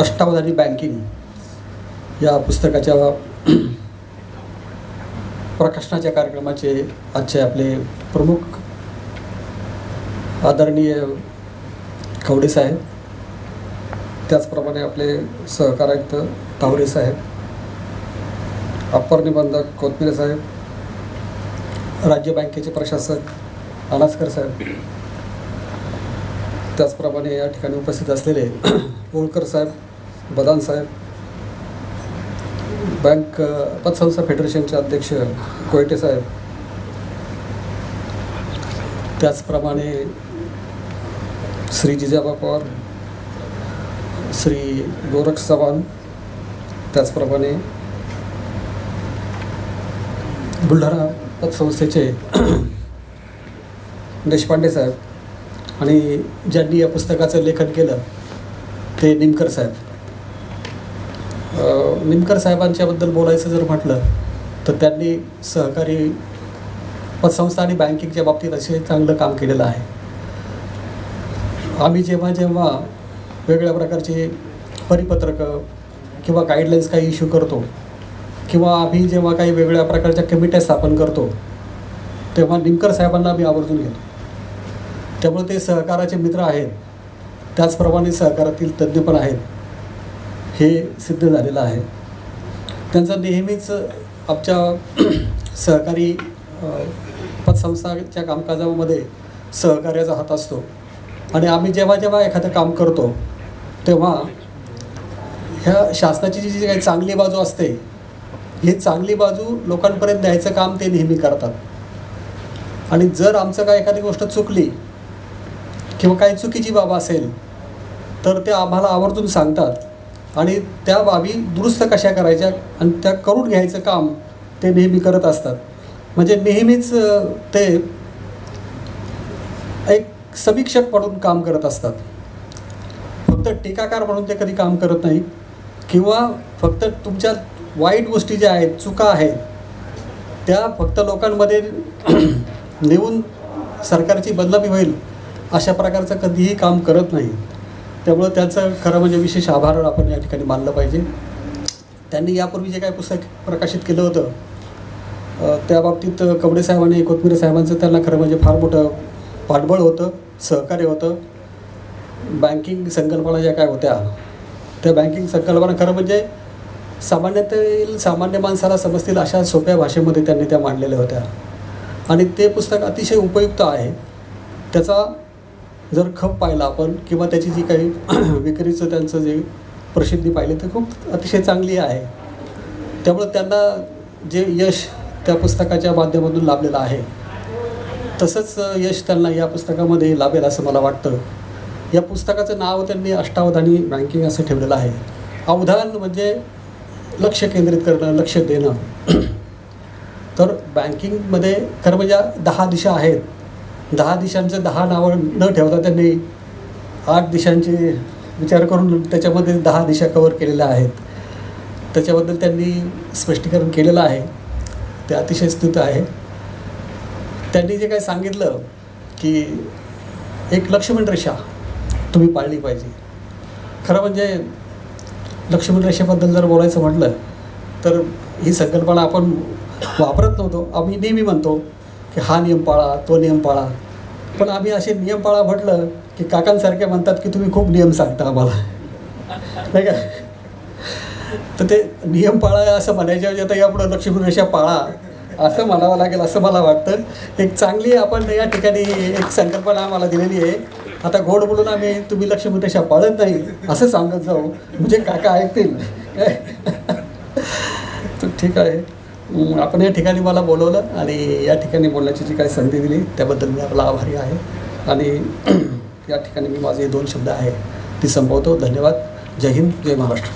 अष्टावधानी banking या पुस्तकाच्या प्रकाशनाच्या कार्यक्रमाचे आजचे आपले प्रमुख आदरणीय खवडे साहेब त्याचप्रमाणे आपले सहकारायुक्त तावरे साहेब अप्पर निबंधक कोथमिरे साहेब राज्य बँकेचे प्रशासक अनासकर साहेब त्याचप्रमाणे या ठिकाणी उपस्थित असलेले होळकर साहेब बदान साहेब बँक पतसंस्था फेडरेशनचे अध्यक्ष कोयटे साहेब त्याचप्रमाणे श्री जिजाबा पवार श्री गोरख चव्हाण त्याचप्रमाणे बुलढाणा पतसंस्थेचे देशपांडे साहेब आणि ज्यांनी या पुस्तकाचं लेखन केलं ते निमकर साहेब. निमकर साहेबांच्याबद्दल बोलायचं जर म्हटलं तर त्यांनी सहकारी पतसंस्था आणि बँकिंगच्या बाबतीत असे चांगलं काम केलेलं आहे. आम्ही जेव्हा जेव्हा वेगळ्या प्रकारचे परिपत्रकं किंवा गाईडलाईन्स काही इश्यू करतो किंवा आम्ही जेव्हा काही वेगळ्या प्रकारच्या कमिट्या स्थापन करतो तेव्हा निमकर साहेबांना आम्ही आवर्जून घेतो. त्यामुळे ते सहकाराचे मित्र आहेत. त्याचप्रमाणे सहकारातील तज्ज्ञ पण आहेत. हे सिद्ध झालेलं आहे. त्यांचा नेहमीच आमच्या सहकारी पतसंस्थाच्या कामकाजामध्ये सहकार्याचा हात असतो. आणि आम्ही जेव्हा जेव्हा एखादं काम करतो तेव्हा ह्या शासनाची जी जी काही चांगली बाजू असते ही चांगली बाजू लोकांपर्यंत द्यायचं काम ते नेहमी करतात. आणि जर आमचं काय एखादी गोष्ट चुकली किंवा काही चुकीची बाब असेल तर ते आम्हाला आवर्जून सांगतात. आणि त्या बाबी दुरुस्त कशा करायच्या आणि त्या करून घ्यायचं काम ते नेहमी करत असतात. म्हणजे नेहमीच ते एक समीक्षक म्हणून काम करत असतात. फक्त टीकाकार म्हणून ते कधी काम करत नाही. किंवा फक्त तुमच्या वाईट गोष्टी ज्या आहेत चुका आहेत त्या फक्त लोकांमध्ये नेऊन सरकारची बदनामी होईल. अशा प्रकारचं कधीही काम करत नाही. त्यामुळं त्यांचं खरं म्हणजे विशेष आभार आपण या ठिकाणी मानलं पाहिजे. त्यांनी यापूर्वी जे काही पुस्तक प्रकाशित केलं होतं त्या बाबतीत कवडे साहेब आणि कोथमिरे साहेबांचं त्यांना खरं म्हणजे फार मोठं पाठबळ होतं सहकार्य होतं. बँकिंग संकल्पना ज्या काय होत्या त्या बँकिंग संकल्पना खरं म्हणजे सामान्यतील सामान्य माणसाला समजतील अशा सोप्या भाषेमध्ये त्यांनी त्या मांडलेल्या होत्या. आणि ते पुस्तक अतिशय उपयुक्त आहे. त्याचा जर खप पाहिला आपण किंवा त्याची जी काही विक्रीचं त्यांचं जे प्रसिद्धी पाहिली तर खूप अतिशय चांगली आहे. त्यामुळं त्यांना जे यश त्या पुस्तकाच्या माध्यमातून लाभलेलं आहे तसंच यश त्यांना या पुस्तकामध्ये लाभेल असं मला वाटतं. या पुस्तकाचं नाव त्यांनी अष्टावधानी बँकिंग असं ठेवलेलं आहे. अवधान म्हणजे लक्ष केंद्रित करणं लक्ष देणं. तर बँकिंगमध्ये खरं म्हणजे दहा दिशा आहेत. दहा दिशांचं दहा नावं न ठेवता त्यांनी आठ दिशांचे विचार करून त्याच्यामध्ये दहा दिशा कवर केलेल्या आहेत. त्याच्याबद्दल त्यांनी स्पष्टीकरण केलेलं आहे. ते अतिशय स्तुत आहे. त्यांनी जे काही सांगितलं की एक लक्ष्मण रेषा तुम्ही पाळली पाहिजे. खरं म्हणजे लक्ष्मण रेषेबद्दल जर बोलायचं म्हटलं तर ही संकल्पना आपण वापरत नव्हतो. आम्ही नेहमी म्हणतो की हा नियम पाळा तो नियम पाळा. पण आम्ही असे नियम पाळा म्हटलं की काकांसारखे म्हणतात की तुम्ही खूप नियम सांगता आम्हाला. नाही का? तर ते नियम पाळा असं म्हणायच्या ऐवजी आता यापुढं लक्ष्मण पाळा असं म्हणावं लागेल असं मला वाटतं. एक चांगली आपण या ठिकाणी एक संकल्पना आम्हाला दिलेली आहे. आता गोड बोलून आम्ही तुम्ही लक्ष्मण पाळत नाही असं सांगत जाऊ. म्हणजे काका ऐकतील. तर ठीक आहे. आपण या ठिकाणी मला बोलवलं आणि या ठिकाणी बोलण्याची जी काही संधी दिली त्याबद्दल मी आपला आभारी आहे. आणि या ठिकाणी मी माझे दोन शब्द आहे ती संपवतो. धन्यवाद. जय हिंद. जय महाराष्ट्र.